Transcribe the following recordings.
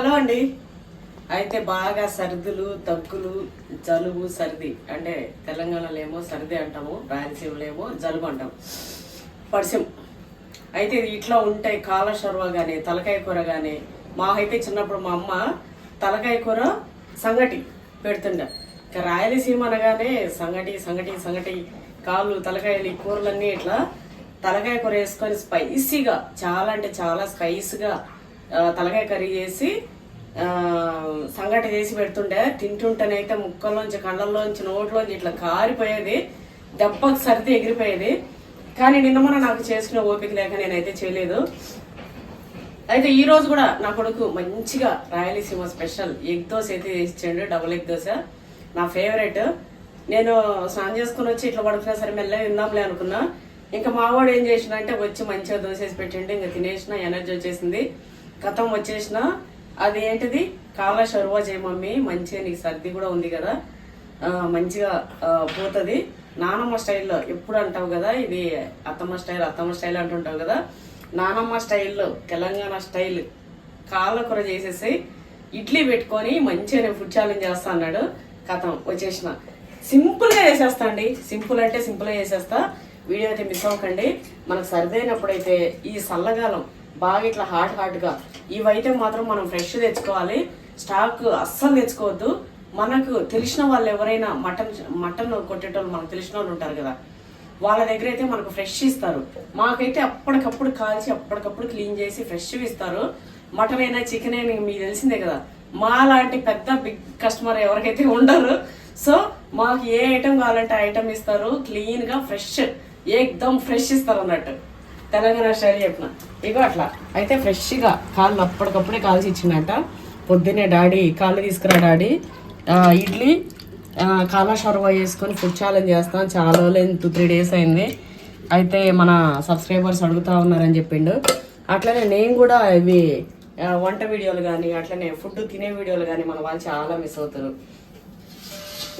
Hello అండి. అయితే బాగా సర్దులు దగ్గులు జలుబు సర్ది. అంటే తెలంగాణలో ఏమో సర్ది అంటాము రాయలసీమలో ఏమో జలుబు అంటాము. పరిచయం. అయితే ఇది ఇట్లా ఉంటాయి కాల షర్వ కానీ తలకాయ కూర కానీ మా అయితే చిన్నప్పుడు మా అమ్మ తలకాయ కూర సంగటి పెడుతుండే. ఇక రాయలసీమ అనగానే సంగటి సంగటి సంగటి కాళ్ళు తలకాయలు ఈ కూరలన్నీ ఇట్లా తలకాయ కూర వేసుకొని స్పైసీగా చాలా అంటే చాలా స్పైసీగా తలకాయ కర్రీ చేసి సంగట సంగటి చేసి పెడుతుండే. తింటుంటేనైతే ముక్కల్లోంచి కళ్ళల్లోంచి నోట్లోంచి ఇట్లా కారిపోయేది. దెబ్బకి సర్ది ఎగిరిపోయేది. కానీ నిన్న మొన్న నాకు చేసుకునే ఓపిక లేక నేనైతే చేయలేదు. అయితే ఈ రోజు కూడా నా కొడుకు మంచిగా రాయలసీమ స్పెషల్ ఎగ్ దోశ అయితే ఇచ్చాడు డబుల్ ఎగ్ దోశ. నా ఫేవరెట్ నేను స్నానం చేసుకుని వచ్చి ఇట్లా పడుకున్నా సరే మెల్లగా తిందాంలే అనుకున్నా. ఇంకా మావాడు ఏం చేసిన అంటే వచ్చి మంచిగా దోశ వేసి పెట్టిండు. ఇంకా తినేసిన ఎనర్జీ వచ్చేసింది. గతం వచ్చేసిన అది ఏంటిది కాళ్ళ షర్వా చేయ మమ్మీ మంచిగా నీకు సర్ది కూడా ఉంది కదా. మంచిగా పోతుంది. నానమ్మ స్టైల్లో ఎప్పుడు అంటావు కదా? ఇది అత్తమ్మ స్టైల్ అత్తమ్మ స్టైల్ అంటుంటావు కదా. నానమ్మ స్టైల్లో తెలంగాణ స్టైల్ కాళ్ళ కూర చేసేసి ఇడ్లీ పెట్టుకొని మంచిగా నేను ఫుడ్ ఛాలెంజ్ చేస్తా అన్నాడు కథం వచ్చేసిన. సింపుల్గా వేసేస్తా చేసేస్తా అండి. సింపుల్ అంటే సింపుల్గా చేసేస్తా. వీడియో అయితే మిస్ అవ్వకండి. మనకు సరిదైనప్పుడు అయితే ఈ చల్లగాలం బాగా ఇట్లా హాట్ హాట్గా ఇవైతే మాత్రం మనం ఫ్రెష్ తెచ్చుకోవాలి. స్టాక్ అస్సలు తెచ్చుకోవద్దు. మనకు తెలిసిన వాళ్ళు ఎవరైనా మటన్ మటన్ కొట్టేటోళ్ళు మనకు తెలిసిన వాళ్ళు ఉంటారు కదా. వాళ్ళ దగ్గర అయితే మనకు ఫ్రెష్ ఇస్తారు. మాకైతే అప్పటికప్పుడు కాల్చి అప్పటికప్పుడు క్లీన్ చేసి ఫ్రెష్ ఇస్తారు. మటన్ అయినా చికెన్ అయినా మీకు తెలిసిందే కదా. మా లాంటి పెద్ద బిగ్ కస్టమర్ ఎవరికైతే ఉండరు. సో మాకు ఏ ఐటమ్ కావాలంటే ఐటమ్ ఇస్తారు. క్లీన్గా ఫ్రెష్ ఏకదమ్ ఫ్రెష్ ఇస్తారు అన్నట్టు. తెలంగాణ స్టైల్ చెప్పిన. ఇగో అట్లా. అయితే ఫ్రెష్గా కాళ్ళు అప్పటికప్పుడే కాల్చి ఇచ్చిండట పొద్దున్నే డాడీ కాళ్ళు తీసుకురా డాడీ. ఇడ్లీ కాలా షర్వా వేసుకొని ఫుడ్ ఛాలెంజ్ చేస్తాం. చాలా రోజులు టూ త్రీ డేస్ అయింది. అయితే మన సబ్స్క్రైబర్స్ అడుగుతా ఉన్నారని చెప్పిండు. అట్లనే నేను కూడా ఇవి వంట వీడియోలు కానీ అట్లనే ఫుడ్ తినే వీడియోలు కానీ మన వాళ్ళు చాలా మిస్ అవుతారు.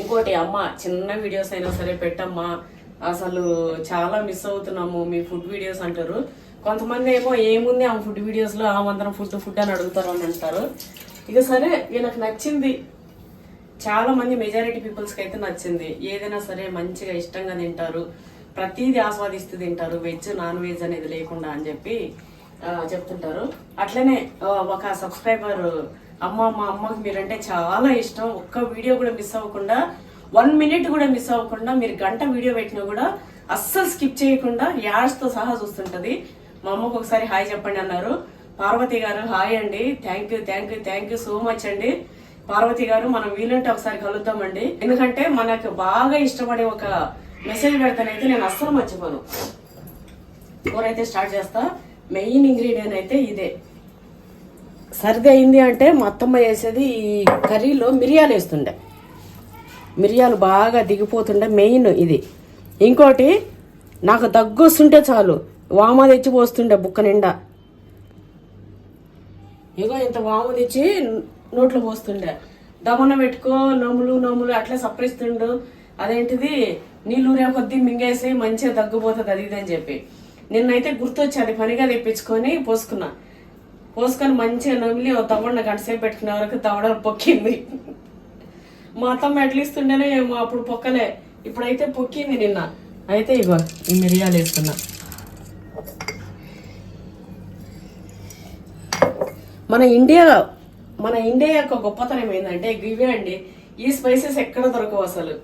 ఇంకోటి అమ్మ చిన్న వీడియోస్ అయినా సరే పెట్టమ్మా. అసలు చాలా మిస్ అవుతున్నాము మీ ఫుడ్ వీడియోస్ అంటారు. కొంతమంది ఏమో ఏముంది ఆ ఫుడ్ వీడియోస్లో ఆమందరం ఫుడ్ ఫుడ్ అని అడుగుతారు అని అంటారు. ఇక సరే వీళ్ళకి నచ్చింది. చాలా మంది మెజారిటీ పీపుల్స్కి అయితే నచ్చింది. ఏదైనా సరే మంచిగా ఇష్టంగా తింటారు. ప్రతిదీ ఆస్వాదిస్తూ తింటారు. వెజ్ నాన్ వెజ్ అనేది లేకుండా అని చెప్పి చెప్తుంటారు. అట్లనే ఒక సబ్స్క్రైబర్ అమ్మ మా అమ్మకి మీరంటే చాలా ఇష్టం. ఒక్క వీడియో కూడా మిస్ అవ్వకుండా వన్ మినిట్ కూడా మిస్ అవ్వకుండా మీరు గంట వీడియో పెట్టినా కూడా అస్సలు స్కిప్ చేయకుండా యాడ్స్తో సహా చూస్తుంటది. మా అమ్మకు ఒకసారి హాయ్ చెప్పండి అన్నారు. పార్వతి గారు హాయ్ అండి. Thank you thank you thank you so much అండి. పార్వతి గారు మనం వీలుంటే ఒకసారి కలుద్దామండి. ఎందుకంటే మనకు బాగా ఇష్టపడే ఒక మెసేజ్ పెడతానైతే నేను అస్సలు మర్చిపోను. కూరైతే అయితే స్టార్ట్ చేస్తా. మెయిన్ ఇంగ్రీడియంట్ అయితే ఇదే. సర్ది అయింది అంటే మా అత్తమ్మ చేసేది ఈ కర్రీలో మిరియాలు వేస్తుండే. మిరియాలు బాగా దిగిపోతుండే మెయిన్ ఇది. ఇంకోటి నాకు దగ్గు వస్తుంటే చాలు. వామ తెచ్చి పోస్తుండే బుక్క నిండా. ఇగో ఇంత వాము తెచ్చి నోట్లో పోస్తుండే. దమన పెట్టుకో నములు నములు అట్లా సప్రిస్తుండు. అదేంటిది నీళ్ళు రే కొద్దీ మింగేసి మంచిగా దగ్గుపోతుంది అది ఇది అని చెప్పి. నిన్నైతే గుర్తొచ్చి అది పనిగా తెప్పించుకొని పోసుకున్నా. పోసుకొని మంచిగా నమిలి ఓ తవ్వడ గంట సేపు పెట్టుకునే వరకు తవ్వడం పొక్కింది. మా అత్తమ్మ ఎట్లా ఇస్తుండేనో ఏమో అప్పుడు పొక్కలే. ఇప్పుడైతే పొక్కింది నిన్న. అయితే ఇగో ఈ మిరియాలు వేస్తున్నా. మన ఇండియా మన ఇండియా యొక్క గొప్పతనం ఏంటంటే ఇవే అండి ఈ స్పైసెస్ ఎక్కడ దొరకవు అసలు.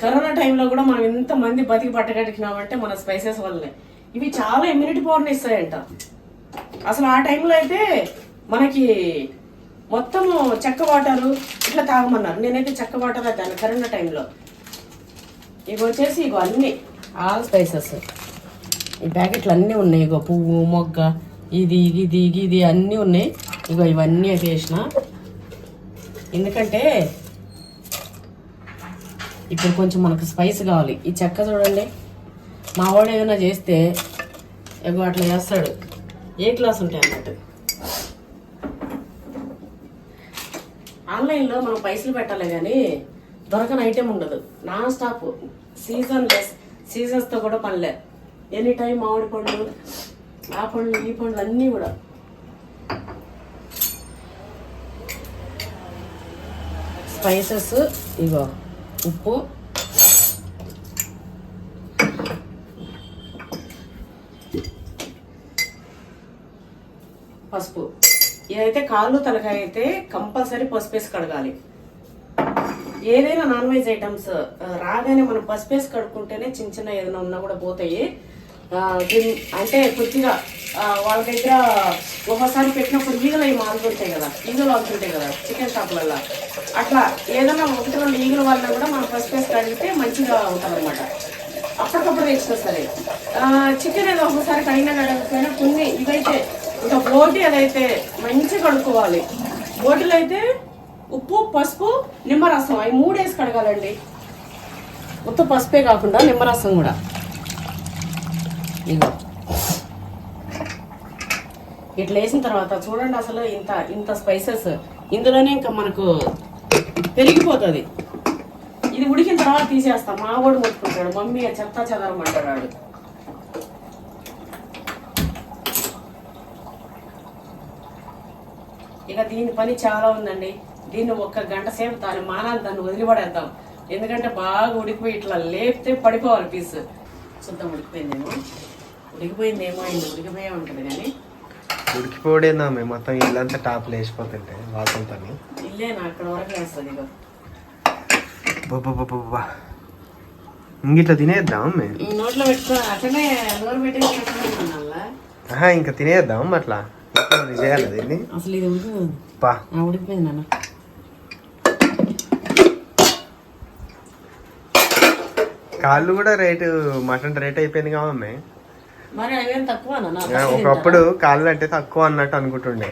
కరోనా టైంలో కూడా మనం ఎంత మంది బతికి పట్టగలిగినామంటే మన స్పైసెస్ వల్లనే. ఇవి చాలా ఇమ్యూనిటీ పవర్ని ఇస్తాయంట. అసలు ఆ టైంలో అయితే మనకి మొత్తం చెక్క వాటరు ఇట్లా తాగమన్నారు. నేనైతే చెక్క వాటర్ దాన్ని కరోనా టైంలో. ఇవి వచ్చేసి ఇగో అన్ని. ఆల్ స్పైసెస్ ఈ ప్యాకెట్లు అన్నీ ఉన్నాయి. ఇగో పువ్వు మొగ్గ ఇది ఇది ఇది అన్నీ ఉన్నాయి. ఇగో ఇవన్నీ వేసిన ఎందుకంటే ఇప్పుడు కొంచెం మనకు స్పైస్ కావాలి. ఈ చెక్క చూడండి. మా వాడు ఏదైనా చేస్తే ఇగో అట్లా చేస్తాడు. ఏ క్లాస్ ఉంటాయి అన్నట్టు? ఆన్లైన్లో మనం పైసలు పెట్టాలి కానీ దొరకని ఐటెం ఉండదు. నాన్ స్టాప్ సీజన్ లెస్ సీజన్స్తో కూడా పనిలే. ఎనీ టైం మామిడి పండ్లు ఆ పండ్లు ఈ పండ్లు అన్నీ కూడా. స్పైసెస్ ఇగో ఉప్పు. పసుపు. ఇదైతే కాళ్ళు తలకాయ అయితే కంపల్సరీ పసుపేసి కడగాలి. ఏదైనా నాన్ వెజ్ ఐటమ్స్ రాగానే మనం పసుపేసి కడుక్కుంటేనే చిన్న చిన్న ఏదైనా ఉన్నా కూడా పోతాయి. దీన్ని- అంటే కొద్దిగా వాళ్ళ దగ్గర ఒకసారి పెట్టినప్పుడు ఈగలు అవి మారుతుంటాయి కదా ఈగలు అవుతుంటాయి కదా చికెన్ షాపులలో అట్లా ఏదైనా ఒకటి రెండు ఈగల వల్ల కూడా మనం పసుపు వేసి కడిగితే మంచిగా ఉంటుంది అనమాట అప్పటికప్పుడు తెచ్చినా సరే. చికెన్ ఏదో ఒకసారి కడిగినా కడగకపోయినా కొన్ని ఇవైతే ఇంకా బోటి అదైతే మంచిగా కడుక్కోవాలి. బోటిలో అయితే ఉప్పు పసుపు నిమ్మరసం. అవి మూడు వేసి కడగాలండి. మొత్తం పసుపే కాకుండా నిమ్మరసం కూడా. ఇట్లా వేసిన తర్వాత చూడండి అసలు ఇంత ఇంత స్పైసెస్. ఇందులోనే ఇంకా మనకు పెరిగిపోతుంది. ఇది ఉడికిన తర్వాత తీసేస్తాం. మా వాడు ముట్టుకుంటాడు మమ్మీ చెత్త చెదరమంటాడు ఇక దీని పని చాలా ఉందండి. దీన్ని ఒక్క గంట సేపు దాని మానాన్ని దాన్ని వదిలిపడేద్దాం. ఎందుకంటే బాగా ఉడికిపోయి ఇట్లా లేపితే పడిపోవాలి పీస్. చూద్దాం ఉడికిపోయిందేమో? ఉడికిపోయిందేమో అయింది. ఉడికిపోయే ఉంటుంది కానీ. ఉడికిపోడేనా మేము? మొత్తం ఇల్లంతా టాప్లు వేసిపోతుంటే వాసనతో ఇల్లే నా అక్కడ వరకు వేస్తుంది ఇక బాబా ఇంగిట్లా తినేద్దాం మేము నోట్లో పెట్టుకో అట్లనే నోరు పెట్టి పెట్టుకున్నా ఆహా ఇంకా తినేద్దాం అట్లా. చేయాలి దీన్ని. అసలు ఇది పా. ఉడికిపోయింది నాన్న. కాళ్ళు కూడా రేటు మటన్ రేట్ అయిపోయింది కావమ్మే ఒకప్పుడు కాళ్ళు అంటే తక్కువ అన్నట్టు అనుకుంటుండే.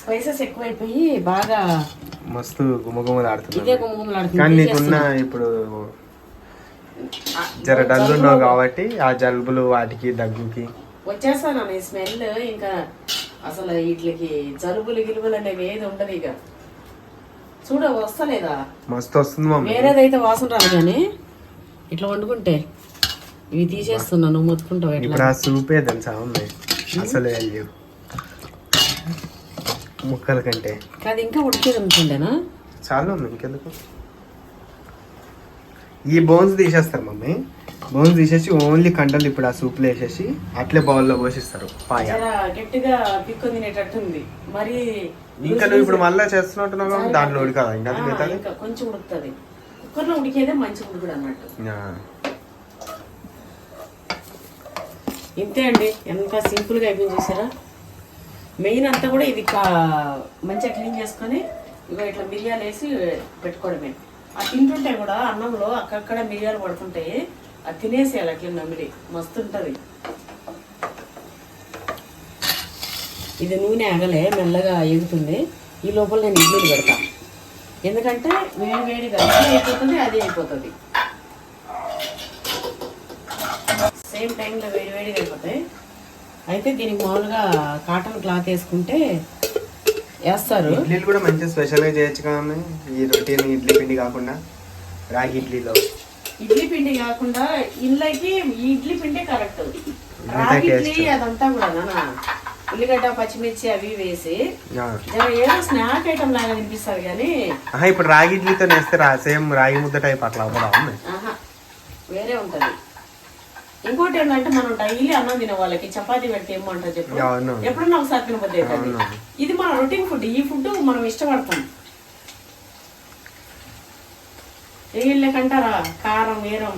స్పైసెస్ ఎక్కువైపోయి బాగా మస్తు గుమగుమలాడుతుంది కానీ నీకున్న ఇప్పుడు జర డల్లు ఉన్నావు కాబట్టి ఆ జలుబులు వాటికి దగ్గుకి వచ్చేస్తాను ఈ స్మెల్ ఇంకా అసలు వీటికి జలుబులు గిలుబులు అనేవి ఏది ఉండదు ఇక. చూడ వస్తలేదా? మస్తు వస్తుంది వేరేదైతే వాసన రాదు కానీ ఇట్లా వండుకుంటే ఇవి తీసేస్తున్నా నువ్వు మొత్తుకుంటావు ఎట్లా? ఇప్పుడు ఆ సూపే తెలుసా మమ్మీ? అసలు వాల్యూ ముక్కల కంటే. అది ఇంకా ఉడికేది అనుకుంటేనా? చాలా ఉంది ఇంకెందుకు? ఈ బోన్స్ తీసేస్తారు మమ్మీ. బోన్స్ తీసేసి ఓన్లీ కండలు ఇప్పుడు ఆ సూప్లో వేసేసి అట్లే బౌల్లో పోసిస్తారు. పాయ. గట్టిగా పిక్కు తినేటట్టుంది మరి ఇంకా నువ్వు ఇప్పుడు మళ్ళీ చేస్తున్నట్టున్నావు కాబట్టి దాంట్లో ఉడకదా? ఇంకా మిగతాది ఇంకా కొంచెం ఉడుకుతుంది. కుక్కర్లో ఉడికేదే మంచి ఉడుకుడు అన్నట్టు. ఇంతే అండి. ఎంత సింపుల్గా అయిపోయింది చూసారా? మెయిన్ అంతా కూడా ఇది మంచిగా క్లీన్ చేసుకొని ఇగో ఇట్లా మిరియాలు వేసి పెట్టుకోవడమే. ఆ తింటుంటే కూడా అన్నంలో అక్కడక్కడ మిరియాలు పడుతుంటాయి అది తినేసేయాలి అట్లా నమిలి. మస్తు ఉంటుంది ఇది నూనె ఆగలే మెల్లగా ఎగుతుంది. ఈ లోపల నేను ఇడ్లీలు పెడతా. ఎందుకంటే వేడి వేడిగా ఇది అయిపోతుంది అది అయిపోతుంది. సేమ్ టైంలో వేడి వేడిగా అయిపోతాయి. అయితే దీనికి మామూలుగా కాటన్ క్లాత్ వేసుకుంటే వేస్తారు. ఇడ్లీలు కూడా మంచిగా స్పెషల్గా చేయొచ్చు కదా మమ్మీ? ఈ రొటీన్ ఇడ్లీ పిండి కాకుండా రాగి ఇడ్లీలో. ఇడ్లీ పిండి కాకుండా ఇళ్ళకి ఇడ్లీ పిండే కరెక్ట్. రాగి ఇడ్లీ అదంతా కూడా ఉల్లిగడ్డ పచ్చిమిర్చి అవి వేసి ఏదో స్నాక్ ఐటమ్ లాగా అనిపిస్తుంది కానీ ఇప్పుడు రాగి ఇడ్లీతో నేస్తే రా సేమ్ రాగి ముద్ద టైప్ అట్లా? ఆహా వేరే ఉంటది. ఇంకోటి ఏంటంటే మనం డైలీ అన్నం తినే వాళ్ళకి చపాతీ పెడితే ఏమంటారు చెప్పు? ఎప్పుడన్నా ఒకసారి తినబోద్ది. ఇది మన రొటీన్ ఫుడ్. ఈ ఫుడ్ మనం ఇష్టపడతాం. వీళ్ళకంటారా కారం వీరం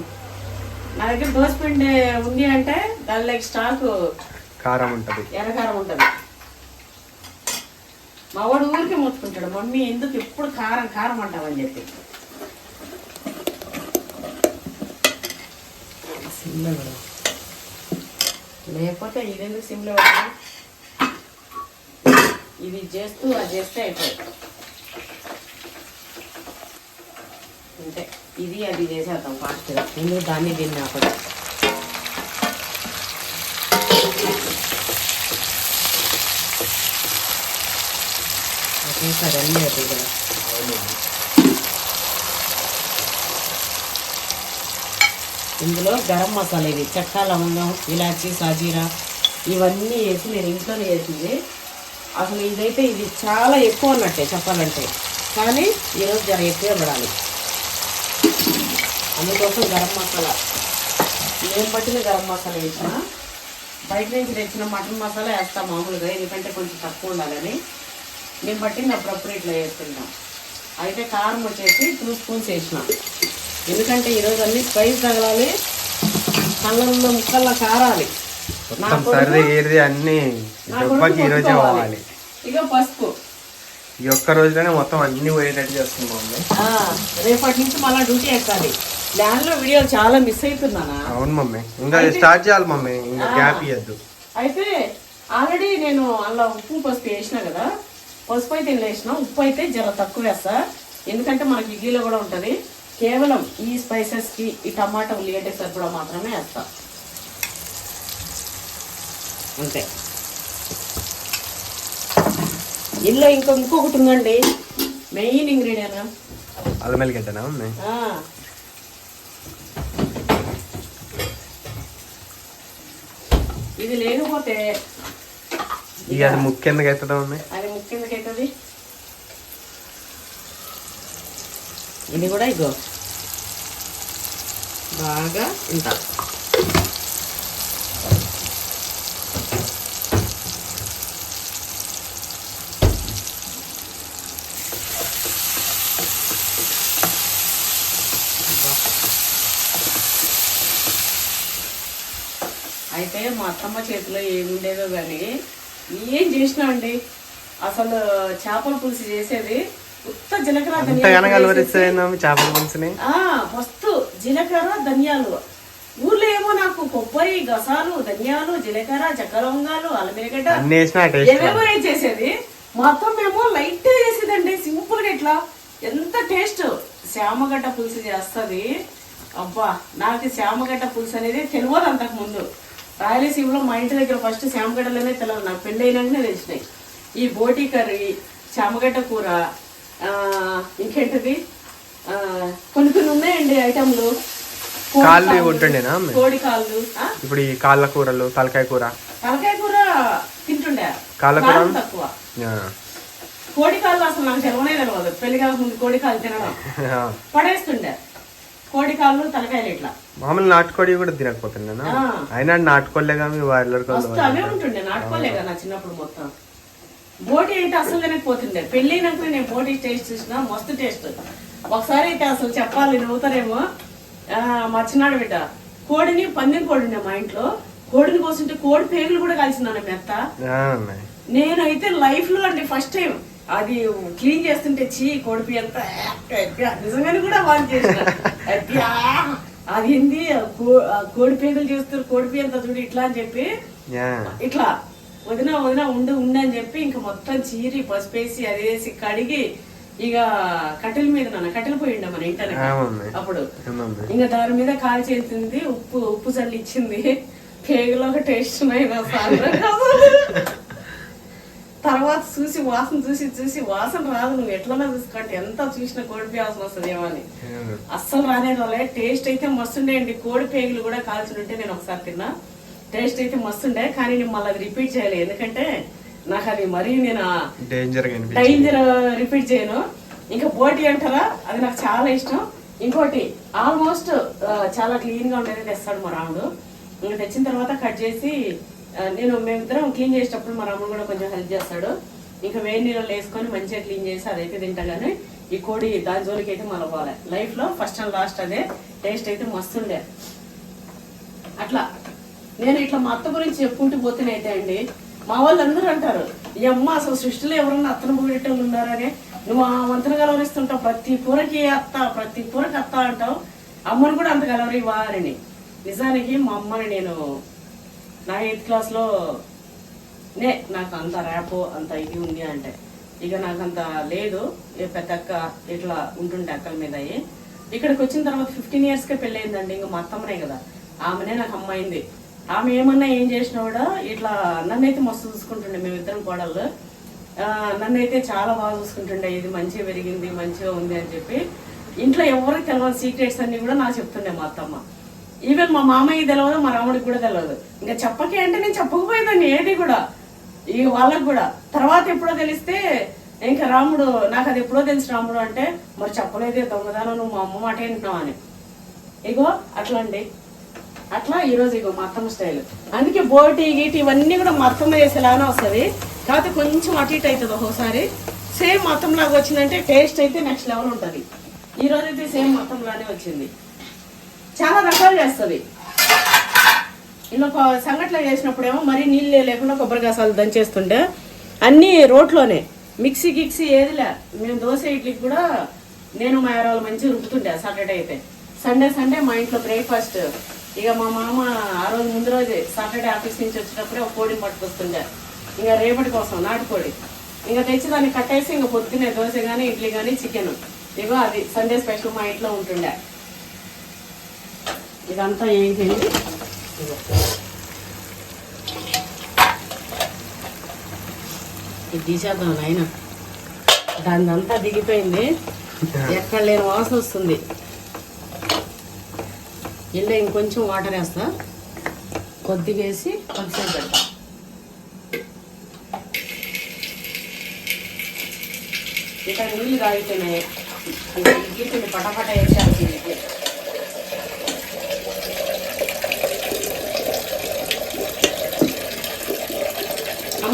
నా దగ్గర దోసపిండి ఉంది అంటే దానిలోకి స్టాక్ కారం ఉంటది. ఎర్రకారం ఉంటుంది. మా వాడు ఊరికే మొత్తుకుంటాడు మమ్మీ ఎందుకు ఎప్పుడు కారం కారం అంటావని చెప్పి. సిమ్లో. లేకపోతే ఇదెందుకు సిమ్లో ఇది చేస్తూ అది చేస్తే అయిపోయింది అంతే ఇది అది చేసేద్దాం ఫాస్ట్గా ముందు దాన్ని దీన్ని ఆపడం ఒకేసారి అన్నీ అది కదా. ఇందులో గరం మసాలా ఇది చెక్క లవంగం ఇలాచి సాజీరా ఇవన్నీ వేసి నేను ఇంట్లోనే వేసింది అసలు ఇదైతే ఇది చాలా ఎక్కువ అన్నట్టే చెప్పాలంటే. కానీ ఈరోజు జర ఎక్కువ పడాలి. అందుకోసం గరం మసాలా. నేను పట్టిన గరం మసాలా వేసిన. బయట నుంచి తెచ్చిన మటన్ మసాలా వేస్తాం మామూలుగా ఎందుకంటే కొంచెం తక్కువ ఉండాలని. నేను పట్టింది అప్పుడప్పుడు ఇట్లా వేసుకుంటాం. అయితే కారం వచ్చేసి టూ స్పూన్స్ వేసిన. ఎందుకంటే ఈరోజు అన్ని స్పైస్ తగలాలి కళ్ళల్లో ముక్కల్లో కారాలి. అన్ని ఇక పసుపు. ఈ ఒక్క రోజులోనే మొత్తం అన్ని పోయేటట్టు ఆ, రేపటి నుంచి మళ్ళీ డ్యూటీ ఎక్కాలి. ల్యాండ్లో వీడియోలు చాలా మిస్ అవుతున్నానా? అవును మమ్మీ. ఇంకా స్టార్ట్ చేయాలి మమ్మీ. ఇంకా. గ్యాప్ ఇవ్వద్దు అయితే ఆల్రెడీ నేను అలా ఉప్పు పసుపు వేసిన కదా పసుపు అయితే వేసిన ఉప్పు అయితే జర తక్కువ వేస్తా. ఎందుకంటే మనకి ఇడ్లీలో కూడా ఉంటుంది. కేవలం ఈ స్పైసెస్కి ఈ టమాటా ఉల్లిగడ్డ సరిపడా మాత్రమే వేస్తా. అంతే. ఇందులో ఇంకో ఇంకొకటి ఉందండి. మెయిన్ ఇంగ్రీడియంట్ అల్లం ఆ. ఇది లేకపోతే ఇక అది ముఖ్య ఎందుకు అవుతుందా మమ్మీ అది ముఖ్యందుకైతుంది ఇది కూడా ఇగో. బాగా ఇంత. అయితే మా అత్తమ్మ చేతిలో ఏముండేదో కానీ ఏం చేసినా అండి. అసలు చేపల పులుసు చేసేది ఉత్త జీలకర్ర చేపల పులుసుని? మస్తు జీలకర్ర ధనియాలు. ఊర్లో ఏమో నాకు కొబ్బరి గసాలు ధనియాలు జీలకర్ర చక్కెర వంగాలు అల్లమిరగడ్డ అన్ని వేసినా టేస్ట్ ఏమేమో ఏం చేసేది. మొత్తం మేము లైట్ చేసేదండి సింపుల్గా ఇట్లా. ఎంత టేస్ట్? శామగడ్డ పులుసు చేస్తుంది. అబ్బా నాకు శామగడ్డ పులుసు అనేది తెలియదు అంతకు ముందు. రాయలసీమలో మా ఇంటి దగ్గర ఫస్ట్ శామగడ్డలోనే తెలియదు నాకు పెళ్ళి అయినాకనే తెలిసినాయి ఈ బోటి కర్రీ శామగడ్డ కూర ఇంకేంటిది కొన్ని కొన్ని ఉన్నాయండి ఐటమ్లు కోడి కాళ్ళు ఉంటుండేనా? కోడి కాళ్ళు? ఇప్పుడు ఈ కాళ్ళ కూరలు తలకాయ కూర తలకాయ కూర తింటుండే కాళ్ళ కూర? తక్కువ. కోడి కాళ్ళు అసలు నాకు తెలవనే తెలియదు పెళ్ళి కాకముందు కోడి కాళ్ళు తినడం. పడేస్తుండే కోడి కాళ్ళు తలకాయలు ఇట్లా. మామూలు నాటుకోడి కూడా తినకపోతుండేనా ఆ. అయినా నాటుకోలే కానీ ఫస్ట్ అవే ఉంటుండే నాటుకోలే కదా నా చిన్నప్పుడు మొత్తం. బోటి అయితే అసలు తినకపోతుండే. పెళ్ళైనాక నేను బోటి టేస్ట్ చూసిన మస్తు టేస్ట్. ఒకసారి అయితే అసలు చెప్పాలి నవ్వుతారేమో. ఆ, మా చిన్నాడు బిడ్డ కోడిని పందెం కోడి ఉండే మా ఇంట్లో. కోడిని కోసింటే కోడి పేగులు కూడా కలిసినాను మెత్త నేనైతే లైఫ్లో అండి ఫస్ట్ టైం అది క్లీన్ చేస్తుంటే చీ కొడిపి అంత నిజంగానే కూడా వాళ్ళు చేసిన. అది ఏంది? కోడి పేగులు చేస్తారు కోడిపి అంత చూడు ఇట్లా అని చెప్పి. ఇట్లా వదిన వదిన ఉండు ఉండు అని చెప్పి ఇంకా మొత్తం చీరి పసుపేసి అది వేసి కడిగి ఇక కట్టెల మీద నాన్న కట్టెలు పోయిండ మన ఇంటనే. అప్పుడు. ఇంకా దాని మీద కాల్ చేసింది ఉప్పు ఉప్పు చల్లి ఇచ్చింది. పేగులో ఒక టేస్ట్ ఉన్నాయి నా సాయంత్రం కాదు. తర్వాత చూసి వాసన చూసి చూసి వాసన రాదు. నువ్వు ఎట్లన్నా చూసుకోండి. ఎంత చూసినా కోడి వాసన వస్తుందేమో అని. అస్సలు రానే రాలే టేస్ట్ అయితే మస్తుండే అండి కోడి పేగులు కూడా కాల్చుంటే నేను ఒకసారి తిన్నా. టేస్ట్ అయితే మస్తుండే కానీ నేను మళ్ళీ అది రిపీట్ చేయాలి. ఎందుకంటే నాకు అది మరీ నేను డేంజర్ రిపీట్ చేయను. ఇంకా బోటి అంటారా? అది నాకు చాలా ఇష్టం. ఇంకోటి ఆల్మోస్ట్ చాలా క్లీన్గా ఉండేది తెస్తాడు మా రాముడు. ఇంకా తెచ్చిన తర్వాత కట్ చేసి నేను మేమిద్దరం క్లీన్ చేసేటప్పుడు మా రాముడు కూడా కొంచెం హెల్ప్ చేస్తాడు. ఇంకా వేడి నీళ్ళు వేసుకొని మంచిగా క్లీన్ చేసి అదైతే తింటా కానీ ఈ కోడి దాని జోలికి అయితే మళ్ళీ పోలే లైఫ్లో ఫస్ట్ అండ్ లాస్ట్ అదే. టేస్ట్ అయితే మస్తుండే అట్లా. నేను ఇట్లా మా అత్త గురించి చెప్పుకుంటూ పోతేనైతే అండి మా వాళ్ళు అందరూ అంటారు ఈ అమ్మ అసలు సృష్టిలో ఎవరన్నా అత్తను పోయేటోళ్ళు ఉన్నారని? నువ్వు ఆ వంతన గలవరిస్తుంటావు ప్రతి కూరకి అత్త ప్రతి కూరకి అత్త అంటావు? అమ్మని కూడా అంత గలవరి వారని నిజానికి మా అమ్మని నేను నా ఎయిత్ క్లాస్లో నే నాకు అంత ర్యాప్ అంత ఇది ఉంది అంటే. ఇక నాకు అంత లేదు పెద్ద అక్క ఇట్లా ఉంటుండే అక్కల మీద అయ్యి. ఇక్కడికి వచ్చిన తర్వాత ఫిఫ్టీన్ ఇయర్స్కే పెళ్ళయిందండి. ఇంకా మా అత్తమ్మనే కదా. ఆమెనే నాకు అమ్మాయింది. ఆమె ఏమన్నా ఏం చేసినా కూడా ఇట్లా నన్నైతే మస్తు చూసుకుంటుండే మేమిద్దరం కోడళ్ళు. నన్నైతే చాలా బాగా చూసుకుంటుండే. ఇది మంచిగా పెరిగింది మంచిగా ఉంది అని చెప్పి. ఇంట్లో ఎవరికి తెలియని సీక్రెట్స్ అన్ని కూడా నాకు చెప్తుండే మా అత్తమ్మ. ఈవెన్ మా మామయ్య తెలియదు మా రాముడికి కూడా తెలియదు ఇంకా చెప్పకే అంటే నేను చెప్పకపోయేదాన్ని ఏది కూడా. ఈ వాళ్ళకి కూడా. తర్వాత ఎప్పుడో తెలిస్తే ఇంకా రాముడు నాకు అది ఎప్పుడో తెలుసు రాముడు అంటే మరి చెప్పలేదే దొంగదానం నువ్వు మా అమ్మ మాట వింటున్నావు అని. ఇగో అట్లా అండి. అట్లా ఈరోజు ఇగో మా అత్తమ్మ స్టైల్. అందుకే బోటి గీటి ఇవన్నీ కూడా మా అత్తమ్మ వస్తుంది. కాకపోతే కొంచెం అటు ఇటు అవుతుంది ఒక్కోసారి. సేమ్ మొత్తం లాగా వచ్చిందంటే టేస్ట్ అయితే నెక్స్ట్ లెవెల్ ఉంటుంది. ఈరోజు అయితే సేమ్ మొత్తం లానే వచ్చింది. చాలా రకాలు చేస్తుంది. ఇలా ఒక సంఘటన చేసినప్పుడేమో మరీ నీళ్ళు లేకుండా కొబ్బరి గసాలు దంచేస్తుంటే అన్నీ రోట్లోనే. మిక్సీ గిక్సీ ఏదిలే మేము దోశ ఇడ్లీకి కూడా నేను మా ఎవరాలు మంచిగా రుబ్బుతుండే సాటర్డే అయితే. సండే సండే మా ఇంట్లో బ్రేక్ఫాస్ట్. ఇక మా మామ ఆ రోజు ముందు రోజే సాటర్డే ఆఫీస్ నుంచి వచ్చినప్పుడే ఒక కోడిని పట్టుకొస్తుండే. ఇంకా రేపటి కోసం నాటుకోడి. ఇంకా తెచ్చి దాన్ని కట్టేసి ఇంకా పొద్దున్నే దోశ కానీ ఇడ్లీ కానీ చికెన్. ఇగో అది సండే స్పెషల్ మా ఇంట్లో ఉంటుండే. ఇదంతా ఏంటి. ఇది తీసేద్దాం నాయన దానిదంతా దిగిపోయింది. ఎక్కడ లేని వాసన వస్తుంది. ఇలా ఇంకొంచెం వాటర్ వేస్తా. కొద్దిగా వేసి కొంచెం పెడతా ఇక్కడ నీళ్ళు తాగితేనే గీతుంది పటపట వేసాను దీనికి.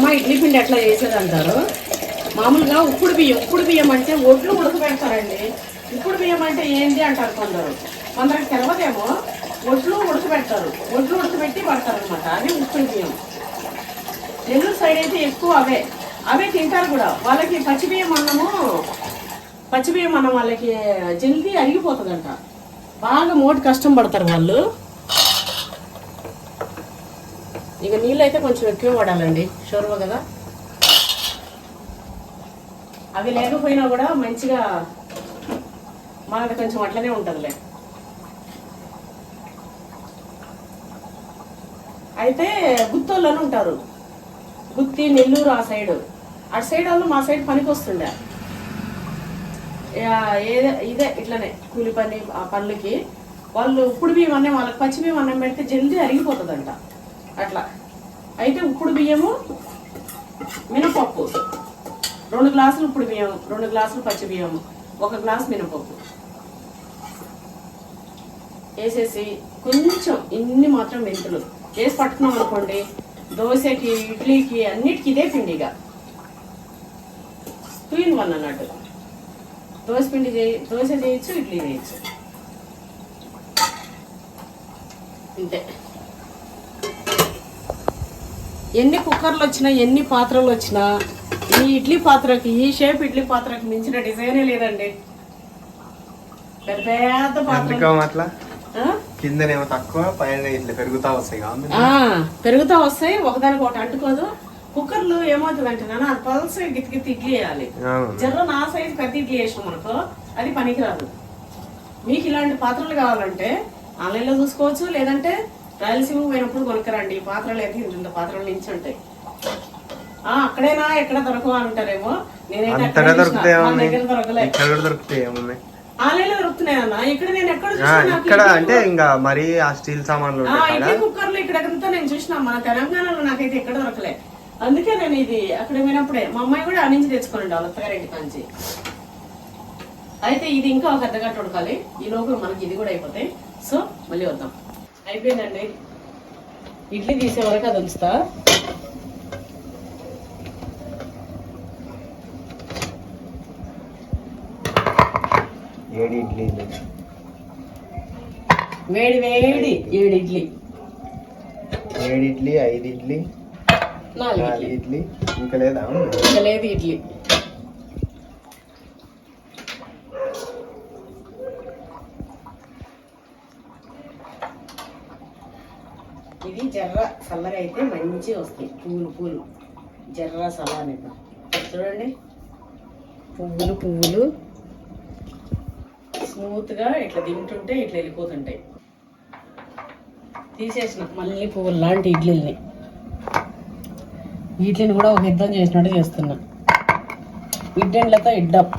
అమ్మ ఇడ్లీ పిండి ఎట్లా చేసేది అంటారు మామూలుగా ఉప్పుడు బియ్యం ఉప్పుడు బియ్యం అంటే ఒడ్లు ఉడకబెడతారండి. ఉప్పుడు బియ్యం అంటే ఏంటి అంటారు కొందరు? కొందరికి తెలవదేమో ఒడ్లు ఉడకబెడతారు. ఒడ్లు ఉడకబెట్టి పడతారు అనమాట అది ఉప్పుడు బియ్యం. నెల్లూరు సైడ్ అయితే ఎక్కువ అవే. అవే తింటారు కూడా. వాళ్ళకి పచ్చి బియ్యం అన్నము పచ్చి బియ్యం అన్నం వాళ్ళకి జల్దీ అరిగిపోతుందంట. బాగా మోటి కష్టం పడతారు వాళ్ళు. ఇక నీళ్ళు అయితే కొంచెం ఎక్కువ పడాలండి షోర్వ కదా? అవి లేకపోయినా కూడా మంచిగా మనది కొంచెం అట్లనే ఉంటుందిలే. అయితే గుత్తోళ్ళని ఉంటారు. గుత్తి నెల్లూరు ఆ సైడు. అటు సైడ్ వాళ్ళు మా సైడ్ పనికి వస్తుండే ఏదే ఇదే ఇట్లనే కూలి పని ఆ పనులకి. వాళ్ళు ఉప్పుడు మేము అన్నం వాళ్ళకి పచ్చి మేము అన్నం పెడితే జల్దీ అరిగిపోతుందంట. అట్లా. అయితే ఉప్పుడు బియ్యము మినపప్పు. రెండు గ్లాసులు ఉప్పుడు బియ్యం రెండు గ్లాసులు పచ్చి బియ్యం ఒక గ్లాస్ మినపప్పు. వేసేసి కొంచెం ఇన్ని మాత్రం మెంతులు. వేసి పట్టుకున్నాం అనుకోండి దోశకి ఇడ్లీకి అన్నిటికీ ఇదే పిండిగా టూ ఇన్ వన్ అన్నట్టు. దోశ పిండి చేయి దోశ చేయొచ్చు ఇడ్లీ చేయొచ్చు. అంతే. ఎన్ని కుక్కర్లు వచ్చినా ఎన్ని పాత్రలు వచ్చినా ఈ ఇడ్లీ పాత్రకి ఈ షేప్ ఇడ్లీ పాత్రకి మించిన డిజైనే లేదండి. పెద్ద పాత్ర కిందనేమో తక్కువ పైన ఇట్లా పెరుగుతా వస్తాయి పెరుగుతా వస్తాయి ఒకదానికి ఒకటి అంటుకోదు. కుక్కర్లు ఏమవుతుందంటే నాన్న అది పల్స్ గిత్తి గిత్తి ఇడ్లీ వేయాలి. జర్ర నా సైజ్ పెద్ద ఇడ్లీ వేసినాం అనుకో అది పనికిరాదు. మీకు ఇలాంటి పాత్రలు కావాలంటే ఆన్లైన్లో చూసుకోవచ్చు లేదంటే రాయలసీమ పోయినప్పుడు కొనుక్కరండి ఈ పాత్రలు అయితే ఇంత పాత్రలు నుంచి ఉంటాయి ఆ అక్కడేనా? ఎక్కడ దొరకవా అంటారేమో. నేనైతే. దొరుకుతాయి ఆన్లైన్లో దొరుకుతున్నాయన్న ఇక్కడ నేను ఎక్కడ ఇక్కడ అంటే ఇంకా మరీ ఆ స్టీల్ సామాన్లు ఆ, ఉంటాయి ఇడ్లీ కదా కుక్కర్లు ఇక్కడంతా నేను చూసిన. మన తెలంగాణలో నాకైతే ఎక్కడ దొరకలే. అందుకే నేను ఇది అక్కడ పోయినప్పుడే మా అమ్మాయి కూడా ఆ నుంచి తెచ్చుకోండి వాళ్ళ అత్తగారింటి కాంచి. అయితే ఇది ఇంకా ఒక అర్ధగంట ఉడకాలి. ఈ లోపల మనకి ఇది కూడా అయిపోతాయి. సో మళ్ళీ వద్దాం. అయిపోయిందండి. ఇడ్లీ తీసే వరకు అది ఉంచుతా. ఏడు ఇడ్లీ వేడి వేడి ఏడు ఇడ్లీ. ఏడు ఇడ్లీ ఐదు ఇడ్లీ నాలుగు నాలుగు ఇడ్లీ ఇడ్లీ. ఇంకా లేదా? ఇంకా లేదు ఇడ్లీ. ఇది జర్ర చల్లగా అయితే మంచిగా వస్తాయి. పువ్వులు పూలు జర్ర సల్ల చూడండి. పువ్వులు పువ్వులు. స్మూత్గా ఇట్లా తింటుంటే ఇట్లా వెళ్ళిపోతుంటాయి. తీసేసిన మళ్ళీ పువ్వులు లాంటి ఇడ్లీల్ని. వీటిని కూడా ఒక యుద్ధం చేసినట్టు చేస్తున్నా. ఇడ్డిండ్లతో ఇడ్డం.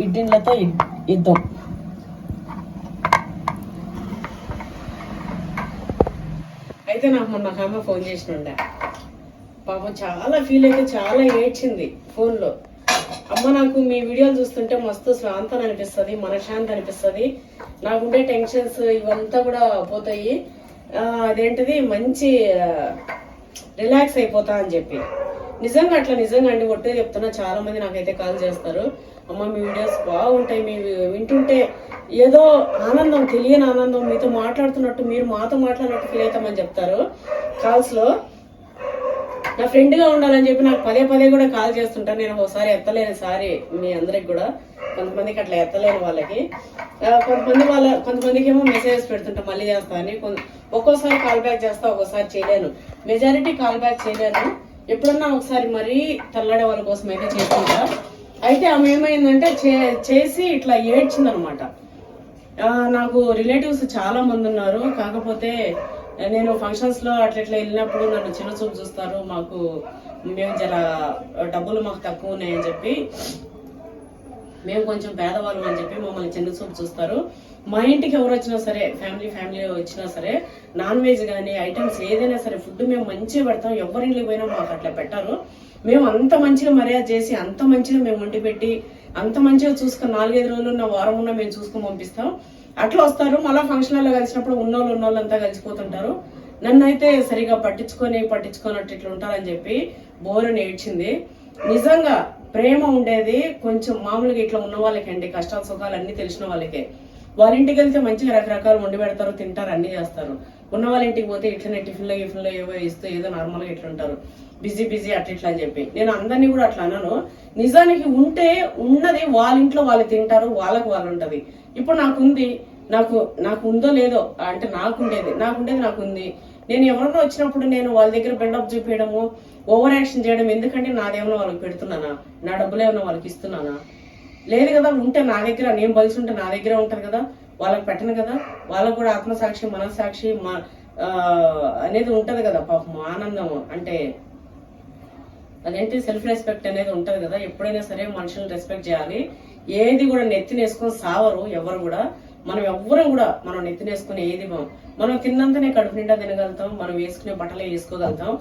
ఇడ్డిండ్లతో ఇడ్- యుద్ధం. అందుకే నాకు మొన్న ఒక ఫోన్ చేసినుండే పాపం చాలా ఫీల్ అయితే చాలా ఏడ్చింది ఫోన్లో. అమ్మ నాకు మీ వీడియోలు చూస్తుంటే మస్తు శాంతం అనిపిస్తుంది మనశాంతి అనిపిస్తుంది. నాకుండే టెన్షన్స్ ఇవంతా కూడా పోతాయి. అదేంటిది మంచి రిలాక్స్ అయిపోతా అని చెప్పి. నిజంగా అట్లా నిజంగా అండి ఒట్టే చెప్తున్నా. చాలా మంది నాకైతే కాల్ చేస్తారు. అమ్మ మీ వీడియోస్ బాగుంటాయి మీ వింటుంటే ఏదో ఆనందం తెలియని ఆనందం మీతో మాట్లాడుతున్నట్టు మీరు మాతో మాట్లాడినట్టు ఫీల్ అవుతామని చెప్తారు. కాల్స్లో నా ఫ్రెండ్గా ఉండాలని చెప్పి నాకు పదే పదే కూడా కాల్ చేస్తుంటాను నేను ఒకసారి ఎత్తలేను సారీ మీ అందరికి కూడా. కొంతమందికి అట్లా ఎత్తలేని వాళ్ళకి. కొంతమంది వాళ్ళ కొంతమందికి ఏమో మెసేజెస్ పెడుతుంటా మళ్ళీ చేస్తా అని. కొన్- ఒక్కోసారి కాల్ బ్యాక్ చేస్తా ఒక్కోసారి చేయలేను. మెజారిటీ కాల్ బ్యాక్ చేయలేను. ఎప్పుడన్నా ఒకసారి మరీ తల్లడే వాళ్ళ కోసం అయితే చేస్తుంటా. అయితే ఆమె ఏమైందంటే చే- చేసి ఇట్లా ఏడ్చిందనమాట. నాకు రిలేటివ్స్ చాలా మంది ఉన్నారు. కాకపోతే నేను ఫంక్షన్స్లో అట్లా ఇట్లా వెళ్ళినప్పుడు నన్ను చిన్న చూపు చూస్తారు. మాకు మేము జర డబ్బులు మాకు తక్కువ ఉన్నాయని చెప్పి మేము కొంచెం పేదవాళ్ళం అని చెప్పి మమ్మల్ని చిన్న చూపు చూస్తారు. మా ఇంటికి ఎవరు వచ్చినా సరే ఫ్యామిలీ ఫ్యామిలీ వచ్చినా సరే నాన్ వెజ్ కానీ ఐటమ్స్ ఏదైనా సరే ఫుడ్ మేము మంచిగా పెడతాం. ఎవరింటికి పోయినా మాకు అట్లా పెట్టారు మేము అంత మంచిగా మర్యాద చేసి అంత మంచిగా మేము వండి పెట్టి అంత మంచిగా చూసుకుని నాలుగైదు రోజులు ఉన్న వారం ఉన్న మేము చూసుకొని పంపిస్తాం. అట్లా వస్తారు. మళ్ళీ ఫంక్షన్లలో కలిసినప్పుడు ఉన్నోళ్ళు ఉన్నోళ్ళు అంతా కలిసిపోతుంటారు. నన్ను అయితే సరిగా పట్టించుకొని పట్టించుకోనట్టు ఇట్లా ఉంటారని చెప్పి బోరని ఏడ్చింది. నిజంగా ప్రేమ ఉండేది. కొంచెం మామూలుగా ఇట్లా ఉన్న వాళ్ళకండి కష్టాలు సుఖాలు అన్ని తెలిసిన వాళ్ళకే. వారింటికి ఇంటికి వెళ్తే మంచిగా రకరకాలు వండి పెడతారు తింటారు అన్ని చేస్తారు. ఉన్న వాళ్ళ ఇంటికి పోతే ఇట్లనే టిఫిన్లో గిఫిన్లో ఏవో ఇస్తూ ఏదో నార్మల్గా ఇట్లుంటారు. బిజీ బిజీ అట్లా ఇట్లా అని చెప్పి. నేను అందరినీ కూడా అట్లా అన్నాను నిజానికి ఉంటే ఉన్నది వాళ్ళ ఇంట్లో వాళ్ళు తింటారు వాళ్ళకు వాళ్ళు ఉంటుంది. ఇప్పుడు నాకుంది నాకు నాకు ఉందో లేదో అంటే నాకుండేది నాకుండేది నాకుంది నేను ఎవరన్నా వచ్చినప్పుడు నేను వాళ్ళ దగ్గర బిల్డప్ చూపించడము ఓవర్ యాక్షన్ చేయడం ఎందుకంటే నాదేమైనా వాళ్ళకి పెడుతున్నానా? నా డబ్బులు ఏమైనా వాళ్ళకి ఇస్తున్నానా? లేదు కదా ఉంటే నా దగ్గర నేను బలిసి ఉంటే నా దగ్గర ఉంటారు కదా వాళ్ళకి పెట్టను కదా వాళ్ళకు కూడా ఆత్మసాక్షి మనసాక్షి మా అనేది ఉంటుంది కదా పాపం ఆనందం అంటే. అదేంటి? సెల్ఫ్ రెస్పెక్ట్ అనేది ఉంటుంది కదా ఎప్పుడైనా సరే మనుషులను రెస్పెక్ట్ చేయాలి. ఏది కూడా నెత్తినేసుకొని సావరు ఎవరు కూడా. మనం ఎవ్వరం కూడా మనం నెత్తినేసుకుని ఏది మనం మనం తిన్నంతనే కడుపు నిండా తినగలుగుతాం మనం వేసుకునే బట్టలే వేసుకోగలుగుతాం.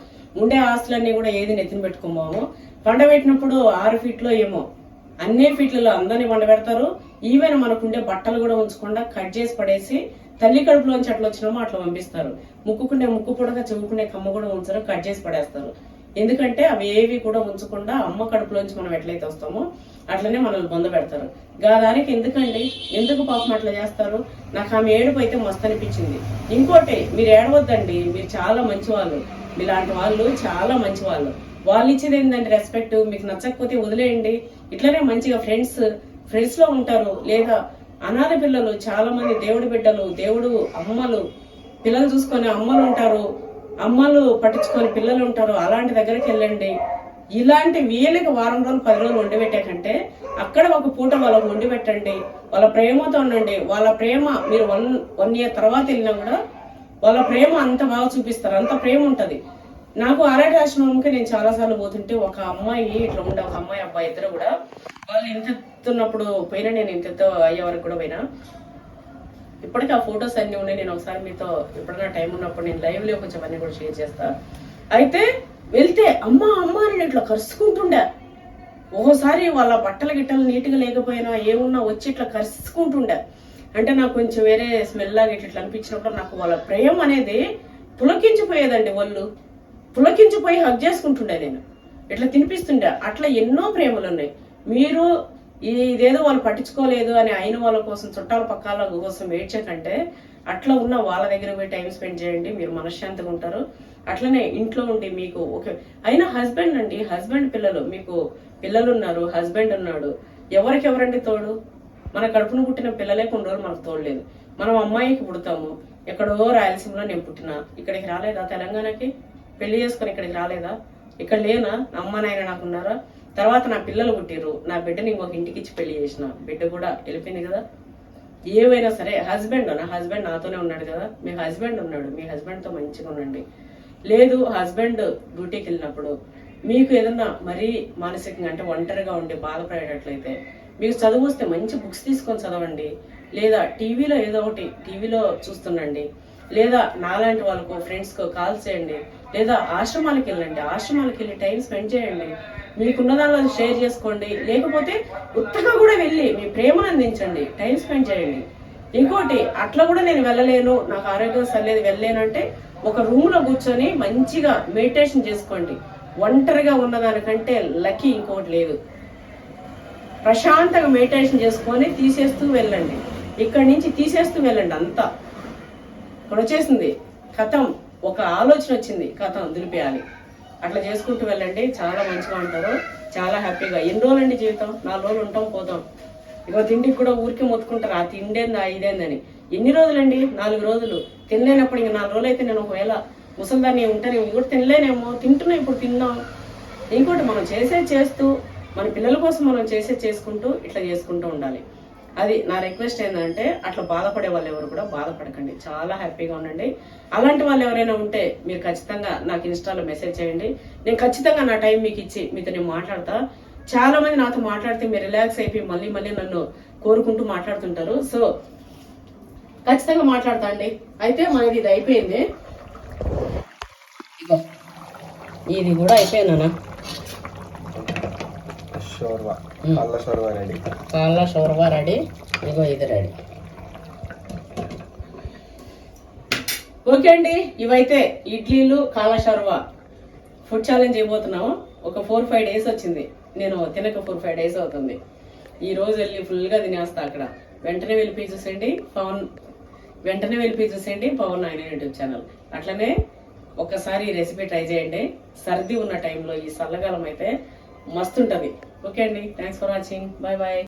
ఉండే ఆస్తులన్నీ కూడా ఏది నెత్తిన పెట్టుకోమాము పండబెట్టినప్పుడు ఆరు ఫీట్లో ఏమో అన్ని ఫీట్లలో అందరినీ వండ పెడతారు ఈవెన్ మనకుండే బట్టలు కూడా ఉంచకుండా కట్ చేసి పడేసి తల్లి కడుపులోంచి అట్లా వచ్చినామో అట్లా పంపిస్తారు. ముక్కుకుండే ముక్కు పొడక చెవుకునే కమ్మ కూడా ఉంచరు కట్ చేసి పడేస్తారు. ఎందుకంటే అవి ఏవి కూడా ఉంచకుండా అమ్మ కడుపులోంచి మనం ఎట్లయితే వస్తామో అట్లనే మనల్ని బొంద పెడతారు. గాదానికి ఎందుకండి? ఎందుకు పాపం అట్లా చేస్తారు? నాకు ఆమె ఏడుపు అయితే మస్తు అనిపించింది. ఇంకోటి మీరు ఏడవద్దండి మీరు చాలా మంచి వాళ్ళు మీలాంటి వాళ్ళు చాలా మంచి వాళ్ళు వాళ్ళు ఇచ్చేది ఏంటంటే రెస్పెక్ట్ మీకు నచ్చకపోతే వదిలేయండి. ఇట్లనే మంచిగా ఫ్రెండ్స్ ఫ్రెండ్స్లో ఉంటారు. లేదా అనాథ పిల్లలు చాలా మంది దేవుడి బిడ్డలు దేవుడు అమ్మలు పిల్లలు చూసుకొని అమ్మలు ఉంటారు. అమ్మలు పట్టించుకొని పిల్లలు ఉంటారు. అలాంటి దగ్గరికి వెళ్ళండి. ఇలాంటి వీళ్ళకి వారం రోజులు పది రోజులు వండి పెట్టాకంటే అక్కడ ఒక పూట వాళ్ళకు వండి పెట్టండి. వాళ్ళ ప్రేమతో ఉండండి. వాళ్ళ ప్రేమ మీరు వన్ వన్ ఇయర్ తర్వాత వెళ్ళినా కూడా వాళ్ళ ప్రేమ అంత బాగా చూపిస్తారు. అంత ప్రేమ ఉంటుంది. నాకు ఆరాట ఆశ్రమంకి నేను చాలాసార్లు పోతుంటే ఒక అమ్మాయి ఇట్లా ఉండే ఒక అమ్మాయి అబ్బాయి ఇద్దరు కూడా వాళ్ళు ఇంత ఎత్తున్నప్పుడు పోయినా నేను ఇంత ఎత్తు అయ్యే వరకు కూడా పోయినా. ఇప్పటికీ ఆ ఫొటోస్ అన్నీ ఉన్నాయి. నేను ఒకసారి మీతో ఎప్పుడైనా టైం ఉన్నప్పుడు నేను లైవ్లో కొంచెం అన్నీ కూడా షేర్ చేస్తా. అయితే వెళ్తే అమ్మ అమ్మ అని ఇట్లా కరుచుకుంటుండే ఒక్కోసారి వాళ్ళ బట్టల గిట్టలు నీట్గా లేకపోయినా ఏమున్నా వచ్చి ఇట్లా కరుచుకుంటుండే అంటే నాకు కొంచెం వేరే స్మెల్ లాగా ఇట్లా ఇట్లా అనిపించినప్పుడు నాకు వాళ్ళ ప్రేమ అనేది పులకించిపోయేదండి వాళ్ళు పులకించిపోయి హగ్ చేసుకుంటుండే నేను. ఇట్లా తినిపిస్తుండే. అట్లా ఎన్నో ప్రేమలు ఉన్నాయి మీరు ఇదేదో వాళ్ళు పట్టించుకోలేదు అని అయిన వాళ్ళ కోసం చుట్టాల పక్కాల కోసం ఏడ్చకంటే అట్లా ఉన్న వాళ్ళ దగ్గర పోయి టైం స్పెండ్ చేయండి. మీరు మనశ్శాంతిగా ఉంటారు. అట్లనే ఇంట్లో ఉండి మీకు ఓకే. అయినా హస్బెండ్ అండి హస్బెండ్ పిల్లలు మీకు పిల్లలు ఉన్నారు హస్బెండ్ ఉన్నాడు. ఎవరికెవరండి తోడు? మన కడుపును పుట్టిన పిల్లలే కొన్ని రోజులు మనకు తోడలేదు మనం అమ్మాయికి పుడతాము. ఎక్కడో రాయలసీమలో నేను పుట్టినా. ఇక్కడికి రాలేదా తెలంగాణకి? పెళ్ళి చేసుకుని ఇక్కడికి రాలేదా? ఇక్కడ లేనా? నా అమ్మ నాయన నాకు ఉన్నారా తర్వాత నా పిల్లలు పుట్టిర్రు. నా బిడ్డని ఇంకొక ఇంటికి ఇచ్చి పెళ్ళి చేసిన. బిడ్డ కూడా వెళ్ళిపోయింది కదా? ఏవైనా సరే హస్బెండ్ నా? హస్బెండ్ నాతోనే ఉన్నాడు కదా? మీ హస్బెండ్ ఉన్నాడు. మీ హస్బెండ్తో మంచిగా ఉండండి. లేదు హస్బెండ్ డ్యూటీకి వెళ్ళినప్పుడు మీకు ఏదన్నా మరీ మానసికంగా అంటే ఒంటరిగా ఉండి బాధపడేటట్లయితే మీకు చదువు వస్తే మంచి బుక్స్ తీసుకొని చదవండి. లేదా టీవీలో ఏదో ఒకటి టీవీలో చూస్తుండండి. లేదా నాలాంటి వాళ్ళకు ఫ్రెండ్స్కో కాల్ చేయండి. లేదా ఆశ్రమాలకు వెళ్ళండి. ఆశ్రమాలకు వెళ్ళి టైం స్పెండ్ చేయండి. మీకున్న దానిలో షేర్ చేసుకోండి. లేకపోతే ఉత్తగా కూడా వెళ్ళి మీ ప్రేమను అందించండి. టైం స్పెండ్ చేయండి. ఇంకోటి అట్లా కూడా నేను వెళ్ళలేను. నాకు ఆరోగ్యం సరిలేదు. వెళ్ళలేను అంటే ఒక రూమ్లో కూర్చొని మంచిగా మెడిటేషన్ చేసుకోండి. ఒంటరిగా ఉన్నదానికంటే లక్కీ ఇంకోటి లేదు. ప్రశాంతంగా మెడిటేషన్ చేసుకొని తీసేస్తూ వెళ్ళండి. ఇక్కడి నుంచి తీసేస్తూ వెళ్ళండి అంతా. ఇప్పుడు వచ్చేసింది కథం. ఒక ఆలోచన వచ్చింది కథ దులిపేయాలి. అట్లా చేసుకుంటూ వెళ్ళండి చాలా మంచిగా ఉంటారు చాలా హ్యాపీగా. ఎన్ని రోజులండి జీవితం? నాలుగు రోజులు ఉంటాం పోతాం. ఇగో తిండికి కూడా ఊరికి మొత్తుకుంటారు ఆ తిండేందా ఇదేందని. ఎన్ని రోజులండి? నాలుగు రోజులు. తినలేనప్పుడు ఇంక నాలుగు రోజులు అయితే నేను ఒకవేళ ముసలిదాన్ని ఉంటాను ఇవి కూడా తినలేనేమో తింటున్నా ఇప్పుడు తిన్నాం. ఇంకోటి మనం చేసేది చేస్తూ మన పిల్లల కోసం మనం చేసేది చేసుకుంటూ ఇట్లా చేసుకుంటూ ఉండాలి. అది నా రిక్వెస్ట్ ఏంటంటే అట్లా బాధపడే వాళ్ళు ఎవరు కూడా బాధపడకండి. చాలా హ్యాపీగా ఉండండి. అలాంటి వాళ్ళు ఎవరైనా ఉంటే మీరు ఖచ్చితంగా నాకు ఇన్స్టాలో మెసేజ్ చేయండి. నేను ఖచ్చితంగా నా టైం మీకు ఇచ్చి మీతో నేను మాట్లాడతా. చాలా మంది నాతో మాట్లాడితే మీరు రిలాక్స్ అయిపోయి మళ్ళీ మళ్ళీ నన్ను కోరుకుంటూ మాట్లాడుతుంటారు. సో ఖచ్చితంగా మాట్లాడతా అండి. అయితే మనది ఇది అయిపోయింది. ఇది కూడా అయిపోయిందనా షోర్వా. మ్మ్. అల్ల షోర్వా రెడీ. కాళ్ళ షోర్వా రెడీ. ఇగో ఇది రెడీ. ఓకే అండి ఇవైతే ఇడ్లీలు కాళ్ళ షోర్వా. ఫుడ్ ఛాలెంజ్ చేయబోతున్నాము. ఒక ఫోర్ ఫైవ్ డేస్ వచ్చింది. నేను తినక ఫోర్ ఫైవ్ డేస్ అవుతుంది. ఈ రోజు వెళ్ళి ఫుల్గా తినేస్తా అక్కడ. వెంటనే వెళ్ళిపోయి చూసేయండి పవన్ వెంటనే వెళ్ళిపోయి చూసేయండి పవన్ నాయన యూట్యూబ్ ఛానల్ అట్లనే ఒకసారి ఈ రెసిపీ ట్రై చేయండి. సర్ది ఉన్న టైంలో ఈ చల్లకాలం అయితే మస్తు ఉంటుంది ఓకే అండి. Thanks for watching bye bye